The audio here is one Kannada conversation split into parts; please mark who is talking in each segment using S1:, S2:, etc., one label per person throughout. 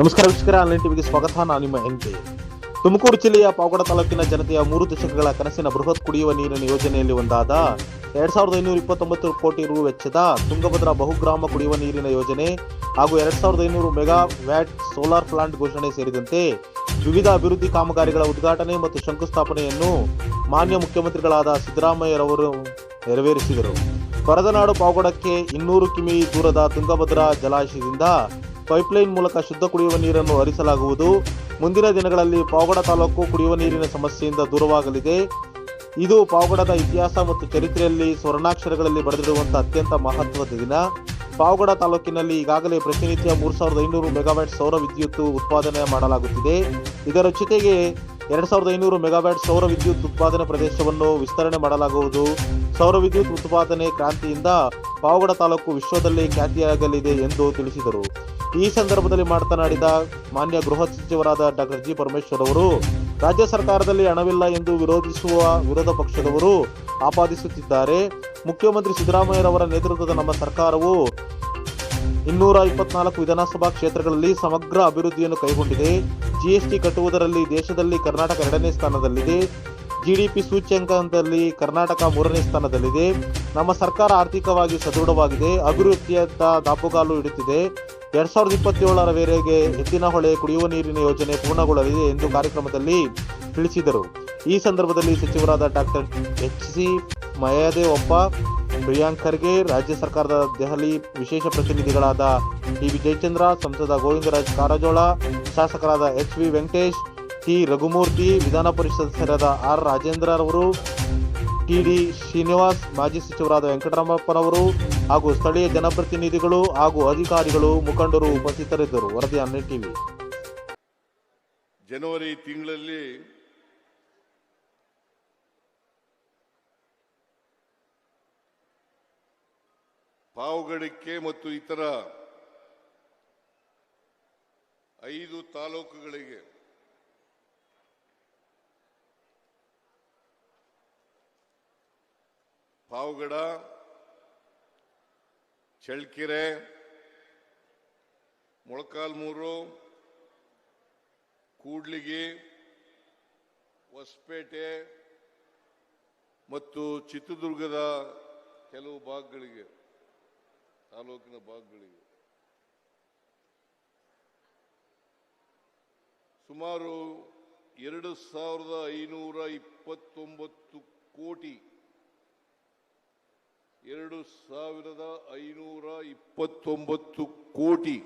S1: ನಮಸ್ಕಾರ ವೀಕ್ಷಕರ, ಆನ್ಲೈನ್ ಟಿವಿಗೆ ಸ್ವಾಗತ. ನಾನು ನಿಮ್ಮ ಎನ್ ತುಮಕೂರು ಜಿಲ್ಲೆಯ ಪಾವಗಡ ತಾಲೂಕಿನ ಜನತೆಯ ಮೂರು ದಶಕಗಳ ಕನಸಿನ ಬೃಹತ್ ಕುಡಿಯುವ ನೀರಿನ ಯೋಜನೆಯಲ್ಲಿ ಒಂದಾದ ಎರಡ್ ಸಾವಿರದ ಐನೂರ ಇಪ್ಪತ್ತೊಂಬತ್ತು ಕೋಟಿ ರು ವೆಚ್ಚದ ತುಂಗಭದ್ರಾ ಬಹುಗ್ರಾಮ ಕುಡಿಯುವ ನೀರಿನ ಯೋಜನೆ ಹಾಗೂ ಎರಡ್ ಸಾವಿರದ ಐನೂರು ಮೆಗಾ ವ್ಯಾಟ್ ಸೋಲಾರ್ ಪ್ಲಾಂಟ್ ಘೋಷಣೆ ಸೇರಿದಂತೆ ವಿವಿಧ ಅಭಿವೃದ್ಧಿ ಕಾಮಗಾರಿಗಳ ಉದ್ಘಾಟನೆ ಮತ್ತು ಶಂಕುಸ್ಥಾಪನೆಯನ್ನು ಮಾನ್ಯ ಮುಖ್ಯಮಂತ್ರಿಗಳಾದ ಸಿದ್ದರಾಮಯ್ಯರವರು ನೆರವೇರಿಸಿದರು. ಪರದನಾಡು ಪಾವಗಡಕ್ಕೆ ಇನ್ನೂರು ಕಿಮಿ ದೂರದ ತುಂಗಭದ್ರಾ ಜಲಾಶಯದಿಂದ ಪೈಪ್ಲೈನ್ ಮೂಲಕ ಶುದ್ಧ ಕುಡಿಯುವ ನೀರನ್ನು ಹರಿಸಲಾಗುವುದು. ಮುಂದಿನ ದಿನಗಳಲ್ಲಿ ಪಾವಗಡ ತಾಲೂಕು ಕುಡಿಯುವ ನೀರಿನ ಸಮಸ್ಯೆಯಿಂದ ದೂರವಾಗಲಿದೆ. ಇದು ಪಾವಗಡದ ಇತಿಹಾಸ ಮತ್ತು ಚರಿತ್ರೆಯಲ್ಲಿ ಸ್ವರ್ಣಾಕ್ಷರಗಳಲ್ಲಿ ಬರೆದಿರುವಂತಹ ಅತ್ಯಂತ ಮಹತ್ವದ ದಿನ. ಪಾವಗಡ ತಾಲೂಕಿನಲ್ಲಿ ಈಗಾಗಲೇ ಪ್ರತಿನಿತ್ಯ ಮೂರು ಸಾವಿರದ ಐನೂರು ಮೆಗಾವ್ಯಾಟ್ ಸೌರ ವಿದ್ಯುತ್ ಉತ್ಪಾದನೆ ಮಾಡಲಾಗುತ್ತಿದೆ. ಇದರ ಜೊತೆಗೆ ಎರಡ್ ಸಾವಿರದ ಐನೂರು ಮೆಗಾವ್ಯಾಟ್ ಸೌರ ವಿದ್ಯುತ್ ಉತ್ಪಾದನೆ ಪ್ರದೇಶವನ್ನು ವಿಸ್ತರಣೆ ಮಾಡಲಾಗುವುದು. ಸೌರ ವಿದ್ಯುತ್ ಉತ್ಪಾದನೆ ಕ್ರಾಂತಿಯಿಂದ ಪಾವಗಡ ತಾಲೂಕು ವಿಶ್ವದಲ್ಲೇ ಖ್ಯಾತಿಯಾಗಲಿದೆ ಎಂದು ತಿಳಿಸಿದರು. ಈ ಸಂದರ್ಭದಲ್ಲಿ ಮಾತನಾಡಿದ ಮಾನ್ಯ ಗೃಹ ಸಚಿವರಾದ ಡಾಕ್ಟರ್ ಜಿ ಪರಮೇಶ್ವರ್ ಅವರು, ರಾಜ್ಯ ಸರ್ಕಾರದಲ್ಲಿ ಹಣವಿಲ್ಲ ಎಂದು ವಿರೋಧಿಸುವ ವಿರೋಧ ಪಕ್ಷದವರು ಆಪಾದಿಸುತ್ತಿದ್ದಾರೆ. ಮುಖ್ಯಮಂತ್ರಿ ಸಿದ್ದರಾಮಯ್ಯರವರ ನೇತೃತ್ವದ ನಮ್ಮ ಸರ್ಕಾರವು ಇನ್ನೂರ ಇಪ್ಪತ್ನಾಲ್ಕು ವಿಧಾನಸಭಾ ಕ್ಷೇತ್ರಗಳಲ್ಲಿ ಸಮಗ್ರ ಅಭಿವೃದ್ಧಿಯನ್ನು ಕೈಗೊಂಡಿದೆ. ಜಿಎಸ್ಟಿ ಕಟ್ಟುವುದರಲ್ಲಿ ದೇಶದಲ್ಲಿ ಕರ್ನಾಟಕ ಎರಡನೇ ಸ್ಥಾನದಲ್ಲಿದೆ. ಜಿಡಿಪಿ ಸೂಚ್ಯಂಕದಲ್ಲಿ ಕರ್ನಾಟಕ ಮೂರನೇ ಸ್ಥಾನದಲ್ಲಿದೆ. ನಮ್ಮ ಸರ್ಕಾರ ಆರ್ಥಿಕವಾಗಿ ಸದೃಢವಾಗಿದೆ. ಅಭಿವೃದ್ಧಿಯತ್ತ ದಾಪುಗಾಲು ಇಡುತ್ತಿದೆ. ಎರಡ್ ಸಾವಿರದ ಇಪ್ಪತ್ತೇಳರವರೆಗೆ ಎತ್ತಿನಹೊಳೆ ಕುಡಿಯುವ ನೀರಿನ ಯೋಜನೆ ಪೂರ್ಣಗೊಳ್ಳಲಿದೆ ಎಂದು ಕಾರ್ಯಕ್ರಮದಲ್ಲಿ ತಿಳಿಸಿದರು. ಈ ಸಂದರ್ಭದಲ್ಲಿ ಸಚಿವರಾದ doctor H C Mahadevappa Priyank Kharge, ರಾಜ್ಯ ಸರ್ಕಾರದ ದೆಹಲಿ ವಿಶೇಷ ಪ್ರತಿನಿಧಿಗಳಾದ ಟಿ ವಿ ಜಯಚಂದ್ರ, ಸಂಸದ ಗೋವಿಂದರಾಜ್ ಕಾರಜೋಳ, ಶಾಸಕರಾದ H V Venkatesh, T Raghumurthy, Vidhana Parishat ಸದಸ್ಯರಾದ ಆರ್ ರಾಜೇಂದ್ರ ಅವರು ಟಿಡಿ ಶ್ರೀನಿವಾಸ್, ಮಾಜಿ ಸಚಿವರಾದ ವೆಂಕಟರಾಮಪ್ಪನವರು ಹಾಗೂ ಸ್ಥಳೀಯ ಜನಪ್ರತಿನಿಧಿಗಳು ಹಾಗೂ ಅಧಿಕಾರಿಗಳು ಮುಖಂಡರು ಉಪಸ್ಥಿತರಿದ್ದರು. ವರದಿ ಹನ್ನೆರಡು ಟಿವಿ.
S2: ಜನವರಿ ತಿಂಗಳಲ್ಲಿ ಪಾವಗಡಕ್ಕೆ ಮತ್ತು ಇತರ ಐದು ತಾಲೂಕುಗಳಿಗೆ ಪಾವಗಡ ಚಳ್ಳಕೆರೆ ಮೊಳಕಾಲ್ಮೂರು ಕೂಡ್ಲಿಗಿ, ಹೊಸಪೇಟೆ ಮತ್ತು ಚಿತ್ರದುರ್ಗದ ಕೆಲವು ಭಾಗಗಳಿಗೆ, ತಾಲೂಕಿನ ಭಾಗಗಳಿಗೆ. ಸುಮಾರು ಎರಡು ಸಾವಿರದ ಐನೂರ ಇಪ್ಪತ್ತೊಂಬತ್ತು ಕೋಟಿ ಎರಡು ಸಾವಿರದ ಐನೂರ ಇಪ್ಪತ್ತೊಂಬತ್ತು ಕೋಟಿ.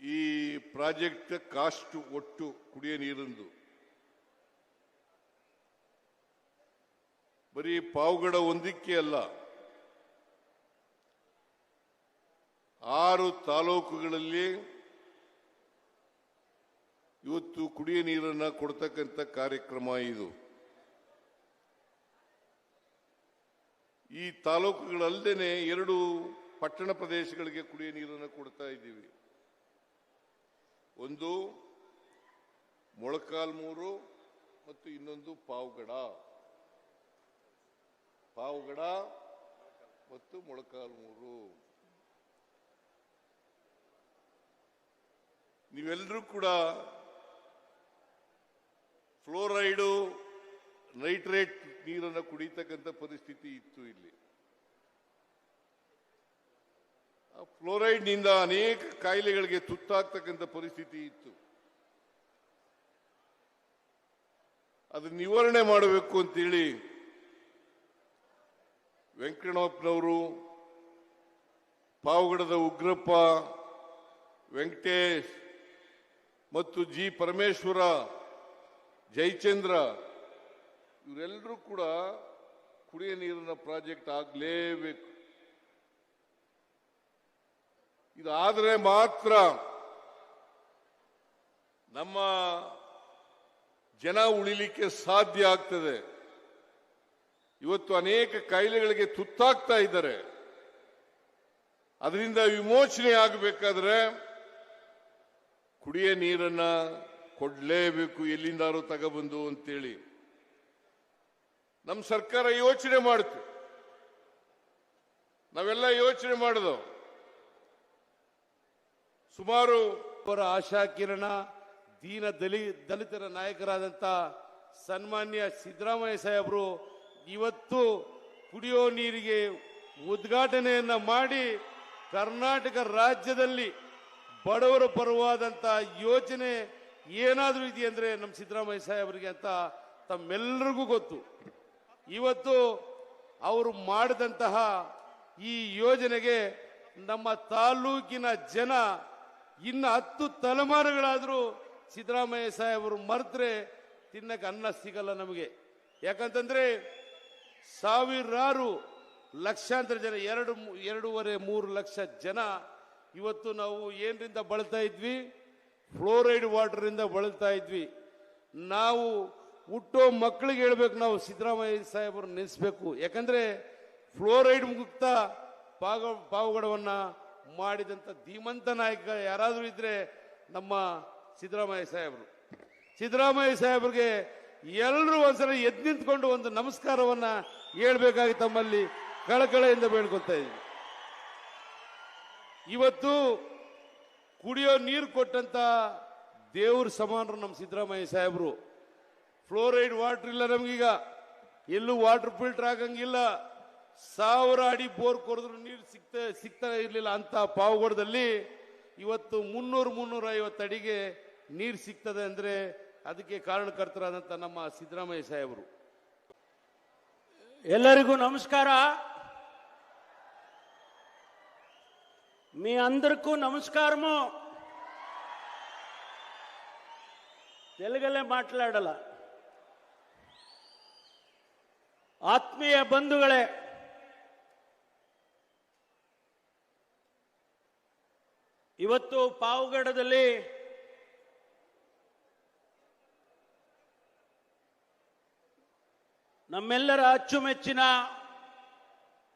S2: ಈ ಪ್ರಾಜೆಕ್ಟ್ ಕಾಸ್ಟ್ ಒಟ್ಟು ಕುಡಿಯ ನೀರಿಂದು. ಬರೀ ಪಾವುಗಡ ಒಂದಕ್ಕೆ ಅಲ್ಲ, ಆರು ತಾಲೂಕುಗಳಲ್ಲಿ ಇವತ್ತು ಕುಡಿಯ ನೀರನ್ನು ಕೊಡ್ತಕ್ಕಂಥ ಕಾರ್ಯಕ್ರಮ ಇದು. ಈ ತಾಲೂಕುಗಳಲ್ಲದೆ ಎರಡು ಪಟ್ಟಣ ಪ್ರದೇಶಗಳಿಗೆ ಕುಡಿಯುವ ನೀರನ್ನು ಕೊಡ್ತಾ ಇದ್ದೀವಿ. ಒಂದು ಮೊಳಕಾಲ್ಮೂರು ಮತ್ತು ಇನ್ನೊಂದು ಪಾವಗಡ. ಪಾವಗಡ ಮತ್ತು ಮೊಳಕಾಲ್ಮೂರು ನೀವೆಲ್ಲರೂ ಕೂಡ ಫ್ಲೋರೈಡು ನೈಟ್ರೇಟ್ ನೀರನ್ನು ಕುಡಿತಕ್ಕಂಥ ಪರಿಸ್ಥಿತಿ ಇತ್ತು ಇಲ್ಲಿ. ಆ ಫ್ಲೋರೈಡ್ನಿಂದ ಅನೇಕ ಕಾಯಿಲೆಗಳಿಗೆ ತುತ್ತಾಗ್ತಕ್ಕಂಥ ಪರಿಸ್ಥಿತಿ ಇತ್ತು. ಅದು ನಿವಾರಣೆ ಮಾಡಬೇಕು ಅಂತೇಳಿ ವೆಂಕಟಪ್ಪನವರು ಪಾವಗಡದ ಉಗ್ರಪ್ಪ, ವೆಂಕಟೇಶ್ ಮತ್ತು ಜಿ ಪರಮೇಶ್ವರ ಜಯಚಂದ್ರ ಇವರೆಲ್ಲರೂ ಕೂಡ ಕುಡಿಯ ನೀರಿನ ಪ್ರಾಜೆಕ್ಟ್ ಆಗಲೇಬೇಕು. ಇದಾದರೆ ಮಾತ್ರ ನಮ್ಮ ಜನ ಉಳಿಲಿಕ್ಕೆ ಸಾಧ್ಯ ಆಗ್ತದೆ. ಇವತ್ತು ಅನೇಕ ಕಾಯಿಲೆಗಳಿಗೆ ತುತ್ತಾಗ್ತಾ ಇದ್ದಾರೆ. ಅದರಿಂದ ವಿಮೋಚನೆ ಆಗಬೇಕಾದ್ರೆ ಕುಡಿಯ ನೀರನ್ನ ಕೊಡಲೇಬೇಕು ಎಲ್ಲಿಂದಾರು ತಗೊಬಂದು ಅಂತೇಳಿ. ನಮ್ಮ ಸರ್ಕಾರ ಯೋಚನೆ ಮಾಡುತ್ತೆ ನಾವೆಲ್ಲ ಯೋಚನೆ ಮಾಡುದು ಸುಮಾರು
S3: ಅವರ ಆಶಾ ಕಿರಣ, ದೀನ ದಲಿ ದಲಿತರ ನಾಯಕರಾದಂಥ ಸನ್ಮಾನ್ಯ ಸಿದ್ದರಾಮಯ್ಯ ಸಾಹೇಬರು ಇವತ್ತು ಕುಡಿಯೋ ನೀರಿಗೆ ಉದ್ಘಾಟನೆಯನ್ನ ಮಾಡಿ ಕರ್ನಾಟಕ ರಾಜ್ಯದಲ್ಲಿ ಬಡವರ ಪರವಾದಂಥ ಯೋಜನೆ ಏನಾದರೂ ಇದೆಯಂದ್ರೆ ನಮ್ಮ ಸಿದ್ದರಾಮಯ್ಯ ಸಾಹೇಬರಿಗೆ ಅಂತ ತಮ್ಮೆಲ್ಲರಿಗೂ ಗೊತ್ತು. ಇವತ್ತು ಅವರು ಮಾಡಿದಂತಹ ಈ ಯೋಜನೆಗೆ ನಮ್ಮ ತಾಲೂಕಿನ ಜನ ಇನ್ನು ಹತ್ತು ತಲೆಮಾರುಗಳಾದರೂ ಸಿದ್ದರಾಮಯ್ಯ ಸಾಹೇಬರು ಮರೆತರೆ ತಿನ್ನಕ್ಕೆ ಅನ್ನ ಸಿಗಲ್ಲ ನಮಗೆ. ಯಾಕಂತಂದರೆ ಸಾವಿರಾರು ಲಕ್ಷಾಂತರ ಜನ, ಎರಡು ಎರಡೂವರೆ ಮೂರು ಲಕ್ಷ ಜನ ಇವತ್ತು ನಾವು ಏನರಿಂದ ಬಳಲ್ತಾ ಇದ್ವಿ? ಫ್ಲೋರೈಡ್ ವಾಟರಿಂದ ಬಳಲ್ತಾ ಇದ್ವಿ. ನಾವು ಹುಟ್ಟೋ ಮಕ್ಕಳಿಗೆ ಹೇಳ್ಬೇಕು ನಾವು ಸಿದ್ದರಾಮಯ್ಯ ಸಾಹೇಬರು ನೆನೆಸ್ಬೇಕು. ಯಾಕಂದ್ರೆ ಫ್ಲೋರೈಡ್ ಮುಕ್ತ ಪಾಗ, ಪಾವಗಡವನ್ನು ಮಾಡಿದಂಥ ಧೀಮಂತ ನಾಯಕ ಯಾರಾದರೂ ಇದ್ರೆ ನಮ್ಮ ಸಿದ್ದರಾಮಯ್ಯ ಸಾಹೇಬರು. ಸಿದ್ದರಾಮಯ್ಯ ಸಾಹೇಬ್ರಿಗೆ ಎಲ್ಲರೂ ಒಂದ್ಸಲ ಎದ್ದು ನಿಂತ್ಕೊಂಡು ಒಂದು ನಮಸ್ಕಾರವನ್ನ ಹೇಳ್ಬೇಕಾಗಿ ತಮ್ಮಲ್ಲಿ ಕಳಕಳೆಯಿಂದ ಬೇಡ್ಕೊತಾ ಇದ್ದೀವಿ ಇವತ್ತು ಕುಡಿಯೋ ನೀರು ಕೊಟ್ಟಂತ ದೇವ್ರ ಸಮಾನರು ನಮ್ಮ ಸಿದ್ದರಾಮಯ್ಯ ಸಾಹೇಬರು. ಫ್ಲೋರೈಡ್ ವಾಟರ್ ಇಲ್ಲ ನಮಗೀಗ ಎಲ್ಲೂ ವಾಟರ್ ಫಿಲ್ಟರ್ ಆಗಂಗಿಲ್ಲ ಸಾವಿರ ಅಡಿ ಬೋರ್ ಕೊರೆದ್ರು ನೀರು ಸಿಗ್ತಾ ಸಿಗ್ತಾ ಇರಲಿಲ್ಲ ಅಂತ ಪಾವಗಡದಲ್ಲಿ ಇವತ್ತು ಮುನ್ನೂರು ಮುನ್ನೂರ ಐವತ್ತು ಅಡಿಗೆ ನೀರು ಸಿಗ್ತದೆ ಅಂದ್ರೆ ಅದಕ್ಕೆ ಕಾರಣಕರ್ತರಾದಂಥ ನಮ್ಮ ಸಿದ್ದರಾಮಯ್ಯ ಸಾಹೇಬರು
S4: ಎಲ್ಲರಿಗೂ నమస్కార మీ అందరికీ నమస్కారము తెలుగులే మాట్లాడాల ಆತ್ಮೀಯ ಬಂಧುಗಳೇ ಇವತ್ತು ಪಾವಗಡದಲ್ಲಿ ನಮ್ಮೆಲ್ಲರ ಅಚ್ಚುಮೆಚ್ಚಿನ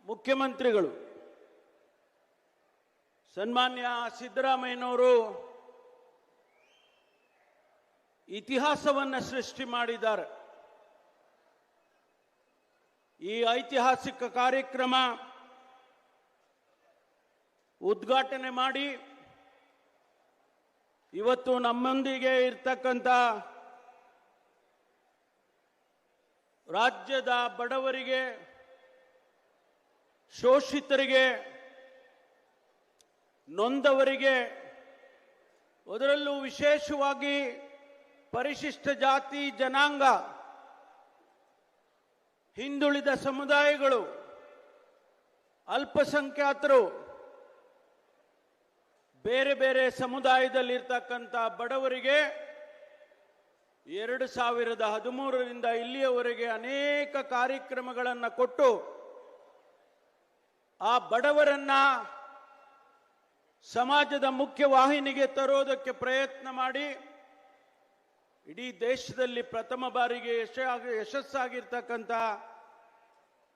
S4: ಮುಖ್ಯಮಂತ್ರಿಗಳು ಸನ್ಮಾನ್ಯ ಸಿದ್ದರಾಮಯ್ಯನವರು ಇತಿಹಾಸವನ್ನು ಸೃಷ್ಟಿ ಮಾಡಿದ್ದಾರೆ. ಈ ಐತಿಹಾಸಿಕ ಕಾರ್ಯಕ್ರಮ ಉದ್ಘಾಟನೆ ಮಾಡಿ ಇವತ್ತು ನಮ್ಮೊಂದಿಗೆ ಇರ್ತಕ್ಕಂಥ ರಾಜ್ಯದ ಬಡವರಿಗೆ, ಶೋಷಿತರಿಗೆ, ನೊಂದವರಿಗೆ, ಅದರಲ್ಲೂ ವಿಶೇಷವಾಗಿ ಪರಿಶಿಷ್ಟ ಜಾತಿ ಜನಾಂಗ ಹಿಂದುಳಿದ ಸಮುದಾಯಗಳು, ಅಲ್ಪಸಂಖ್ಯಾತರು, ಬೇರೆ ಬೇರೆ ಸಮುದಾಯದಲ್ಲಿರ್ತಕ್ಕಂಥ ಬಡವರಿಗೆ ಎರಡು ಸಾವಿರದ ಹದಿಮೂರರಿಂದ ಇಲ್ಲಿಯವರೆಗೆ ಅನೇಕ ಕಾರ್ಯಕ್ರಮಗಳನ್ನು ಕೊಟ್ಟು ಆ ಬಡವರನ್ನ ಸಮಾಜದ ಮುಖ್ಯ ವಾಹಿನಿಗೆ ತರೋದಕ್ಕೆ ಪ್ರಯತ್ನ ಮಾಡಿ ಇಡೀ ದೇಶದಲ್ಲಿ ಪ್ರಥಮ ಬಾರಿಗೆ ಯಶ ಯಶಸ್ಸಾಗಿರ್ತಕ್ಕಂಥ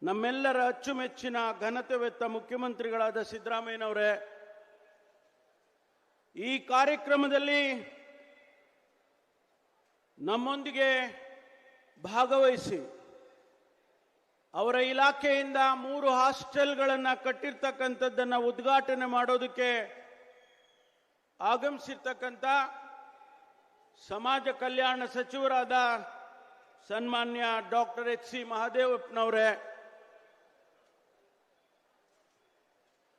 S4: ನಮ್ಮೆಲ್ಲರ ಅಚ್ಚುಮೆಚ್ಚಿನ ಘನತೆವೆತ್ತ ಮುಖ್ಯಮಂತ್ರಿಗಳಾದ ಸಿದ್ದರಾಮಯ್ಯನವರೇ, ಈ ಕಾರ್ಯಕ್ರಮದಲ್ಲಿ ನಮ್ಮೊಂದಿಗೆ ಭಾಗವಹಿಸಿ ಅವರ ಇಲಾಖೆಯಿಂದ ಮೂರು ಹಾಸ್ಟೆಲ್ಗಳನ್ನು ಕಟ್ಟಿರ್ತಕ್ಕಂಥದ್ದನ್ನು ಉದ್ಘಾಟನೆ ಮಾಡೋದಕ್ಕೆ ಆಗಮಿಸಿರ್ತಕ್ಕಂಥ ಸಮಾಜ ಕಲ್ಯಾಣ ಸಚಿವರಾದ ಸನ್ಮಾನ್ಯ ಡಾಕ್ಟರ್ ಎಚ್ ಸಿ ಮಹಾದೇವಪ್ಪನವರೇ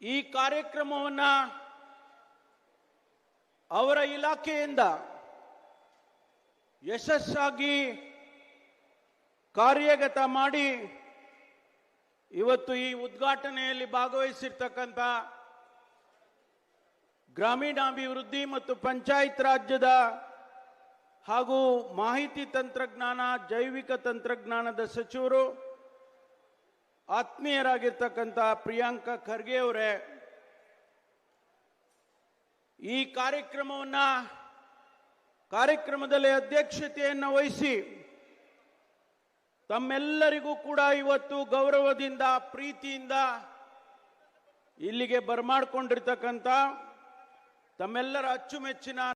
S4: ಈ ಕಾರ್ಯಕ್ರಮವನ್ನ ಅವರ ಇಲಾಖೆಯಿಂದ ಯಶಸ್ಸಾಗಿ ಕಾರ್ಯಗತ ಮಾಡಿ ಇವತ್ತು ಈ ಉದ್ಘಾಟನೆಯಲ್ಲಿ ಭಾಗವಹಿಸಿರ್ತಕ್ಕಂಥ ಗ್ರಾಮೀಣಾಭಿವೃದ್ಧಿ ಮತ್ತು ಪಂಚಾಯತ್ ರಾಜ್ಯದ ಹಾಗೂ ಮಾಹಿತಿ ತಂತ್ರಜ್ಞಾನ, ಜೈವಿಕ ತಂತ್ರಜ್ಞಾನದ ಸಚಿವರು, ಆತ್ಮೀಯರಾಗಿರ್ತಕ್ಕಂಥ ಪ್ರಿಯಾಂಕಾ ಖರ್ಗೆ ಅವರೇ, ಈ ಕಾರ್ಯಕ್ರಮವನ್ನ ಕಾರ್ಯಕ್ರಮದಲ್ಲಿ ಅಧ್ಯಕ್ಷತೆಯನ್ನು ವಹಿಸಿ ತಮ್ಮೆಲ್ಲರಿಗೂ ಕೂಡ ಇವತ್ತು ಗೌರವದಿಂದ, ಪ್ರೀತಿಯಿಂದ ಇಲ್ಲಿಗೆ ಬರಮಾಡ್ಕೊಂಡಿರ್ತಕ್ಕಂಥ ತಮ್ಮೆಲ್ಲರ ಅಚ್ಚುಮೆಚ್ಚಿನ